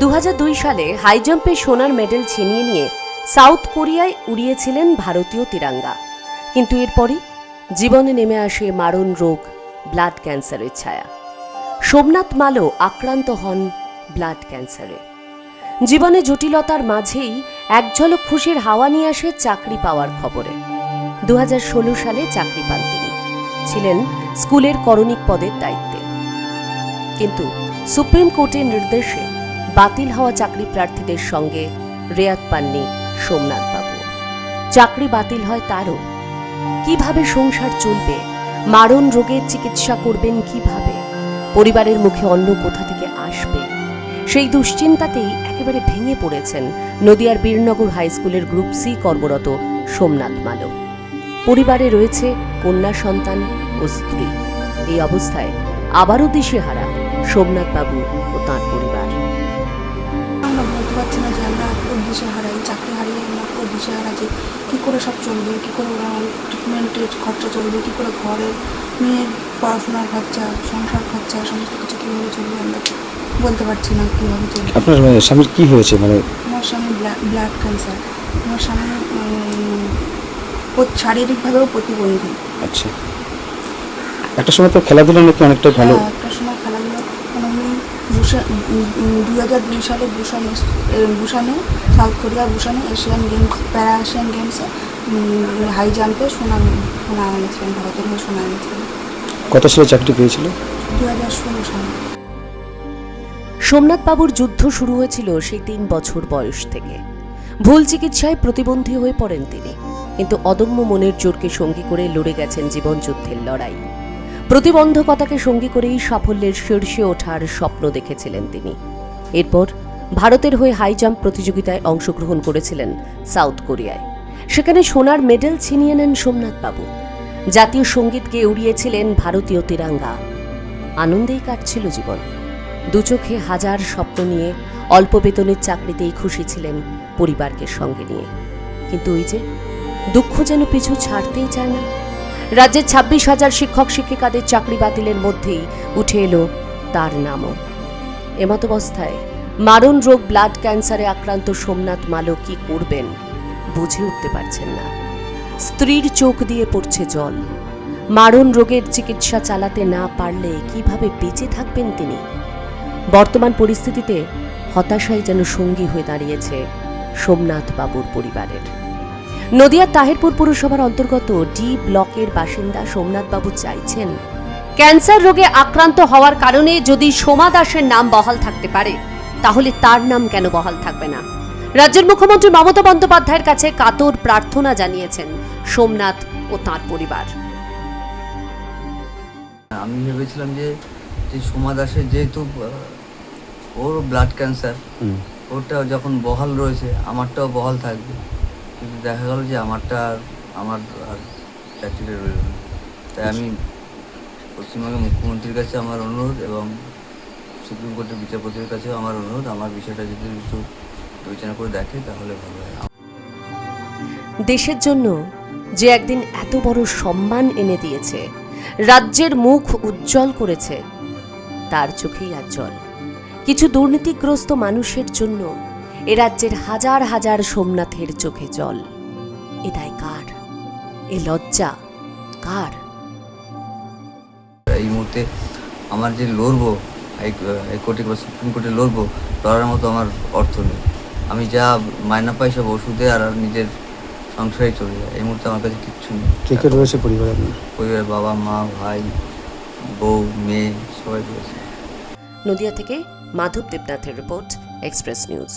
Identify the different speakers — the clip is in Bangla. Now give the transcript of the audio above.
Speaker 1: দু হাজার দুই সালে হাই জাম্পে সোনার মেডেল ছিনিয়ে নিয়ে সাউথ কোরিয়ায় উড়িয়েছিলেন ভারতীয় তিরাঙ্গা। কিন্তু এরপরই জীবনে নেমে আসে মারণ রোগ, ব্লাড ক্যান্সারের ছায়া। সোমনাথ মালও আক্রান্ত হন ব্লাড ক্যান্সারে। জীবনে জটিলতার মাঝেই এক ঝলক খুশির হাওয়া নিয়ে আসে চাকরি পাওয়ার খবরে। দু হাজার ষোলো সালে চাকরি পান তিনি। ছিলেন স্কুলের করণিক পদের দায়িত্বে। কিন্তু সুপ্রিম কোর্টের নির্দেশে বাতিল হওয়া চাকরি প্রার্থীদের সঙ্গে রেয়াত পাননি সোমনাথ বাবু। চাকরি বাতিল হয় তারও। কীভাবে সংসার চলবে? মারণ রোগের চিকিৎসা করবেন কীভাবে? পরিবারের মুখে অন্ন কোথা থেকে আসবে? সেই দুশ্চিন্তাতেই একেবারে ভেঙে পড়েছেন নদিয়ার বীরনগর হাই স্কুলের গ্রুপ সি কর্মরত সোমনাথ মালক। পরিবারে রয়েছে কন্যা সন্তান ও স্ত্রী। এই অবস্থায় আবারও দিশেহারা সোমনাথ বাবু ও তাঁর পরিবার।
Speaker 2: পারছি না যে আমরা পুরো দিশে হারাই চাকরি হারিয়ে আমরা পুরো দিশে হারা যে কী করে সব চলবে? কী করে ওরা ট্রিটমেন্টের খরচা চলবে? কী করে ঘরের মেয়ের পড়াশোনার খরচা সংসার খরচা সমস্ত কিছু কীভাবে চলবে আমরা বলতে পারছি না কীভাবে চলবে।
Speaker 3: আপনার মানে স্বামীর কি হয়েছে? মানে
Speaker 2: আমার স্বামী ব্লাড ক্যান্সার আমার স্বামী শারীরিকভাবেও প্রতিবন্ধী।
Speaker 3: আচ্ছা। একটা সময় তো খেলাধুলা নাকি অনেকটা ভালো।
Speaker 2: হ্যাঁ, একটা সময় বুসান দুই হাজার দুই সালে বুসান বুসানে সাউথ কোরিয়া বুসানে এশিয়ান গেমস প্যারা এশিয়ান গেমসে হাই জাম্পে সোনা সোনা এনেছিলেন ভারতের হয়ে সোনা এনেছিলেন।
Speaker 3: কত সালে চাকরি পেয়েছিল?
Speaker 2: দু হাজার ষোলো সালে।
Speaker 1: সোমনাথ বাবুর যুদ্ধ শুরু হয়েছিল সেই তিন বছর বয়স থেকে। ভুল চিকিৎসায় প্রতিবন্ধী হয়ে পড়েন তিনি। কিন্তু অদম্য মনের জোরকে সঙ্গী করে লড়ে গেছেন জীবনযুদ্ধের লড়াই। প্রতিবন্ধকতাকে সঙ্গী করেই সাফল্যের শীর্ষে ওঠার স্বপ্ন দেখেছিলেন তিনি। এরপর ভারতের হয়ে হাই জাম্প প্রতিযোগিতায় অংশগ্রহণ করেছিলেন সাউথ কোরিয়ায়। সেখানে সোনার মেডেল ছিনিয়ে নেন সোমনাথ বাবু। জাতীয় সঙ্গীতকে উড়িয়েছিলেন ভারতীয় তিরাঙ্গা। আনন্দেই কাটছিল জীবন। দু চোখে হাজার স্বপ্ন নিয়ে অল্প বেতনের চাকরিতেই খুশি ছিলেন পরিবারকে সঙ্গে নিয়ে। কিন্তু ওই যে দুঃখ যেন পিছু ছাড়তেই চায় না। রাজ্যের ছাব্বিশ হাজার শিক্ষক শিক্ষিকাদের চাকরি বাতিলের মধ্যেই উঠে এলো তার নামও। এমতাবস্থায়, মারণ রোগ ব্লাড ক্যান্সারে আক্রান্ত সোমনাথ মালো কি করবেন বুঝে উঠতে পারছেন না। স্ত্রীর চোখ দিয়ে পড়ছে জল। মারণ রোগের চিকিৎসা চালাতে না পারলে কীভাবে বেঁচে থাকবেন তিনি? বর্তমান পরিস্থিতিতে হতাশাই যেন সঙ্গী হয়ে দাঁড়িয়েছে সোমনাথ বাবুর পরিবারের। নদিয়ার তাহিরপুর পুরসভার অন্তর্গত ডি ব্লকের বাসিন্দা সোমনাথ বাবু চাইছেন ক্যান্সার রোগে আক্রান্ত হওয়ার কারণে যদি সোমা দাসের নাম বহাল থাকতে পারে তাহলে তার নাম কেন বহাল থাকবে না? রাজ্যের মুখ্যমন্ত্রী মমতা বন্দ্যোপাধ্যায়ের কাছে কাতর প্রার্থনা জানিয়েছেন সোমনাথ ও তাঁর পরিবার।
Speaker 4: আমি ভেবেছিলাম যে যে সোমা দাসের যেহেতু ওর ব্লাড ক্যান্সার। ওরটা যখন বহাল রয়েছে আমারটাও বহাল থাকবে। কিন্তু দেখা গেল যে আমারটা আমার আর চাকরিটা রইল না। তাই আমি পশ্চিমবঙ্গের মুখ্যমন্ত্রীর কাছে আমার অনুরোধ এবং সুপ্রিম কোর্টের বিচারপতির কাছেও আমার অনুরোধ, আমার বিষয়টা যদি একটু বিবেচনা করে দেখে তাহলে ভালো হয়।
Speaker 1: দেশের জন্য যে একদিন এত বড় সম্মান এনে দিয়েছে, রাজ্যের মুখ উজ্জ্বল করেছে, তার চোখেই আর জল। কিছু দুর্নীতিগ্রস্ত মানুষের জন্য এ রাজ্যের হাজার হাজার সোমনাথের চোখে জল। এ দায় কার? এ লজ্জা কার?
Speaker 4: এই মুহূর্তে আমার যে লড়বো হাইকোর্টে বা সুপ্রিম কোর্টে লড়বো লড়ার মতো আমার অর্থ নেই। আমি যা মায়না পাই সব ওষুধে আর নিজের সংসারে চলে যায়। এই মুহূর্তে আমার কাছে কিচ্ছু নেই।
Speaker 3: কে কে রয়েছে পরিবারে
Speaker 4: পরিবারের বাবা মা ভাই বউ মেয়ে সবাই রয়েছে।
Speaker 1: নদিয়া থেকে মাধব দেবনাথের রিপোর্ট এক্সপ্রেস নিউজ।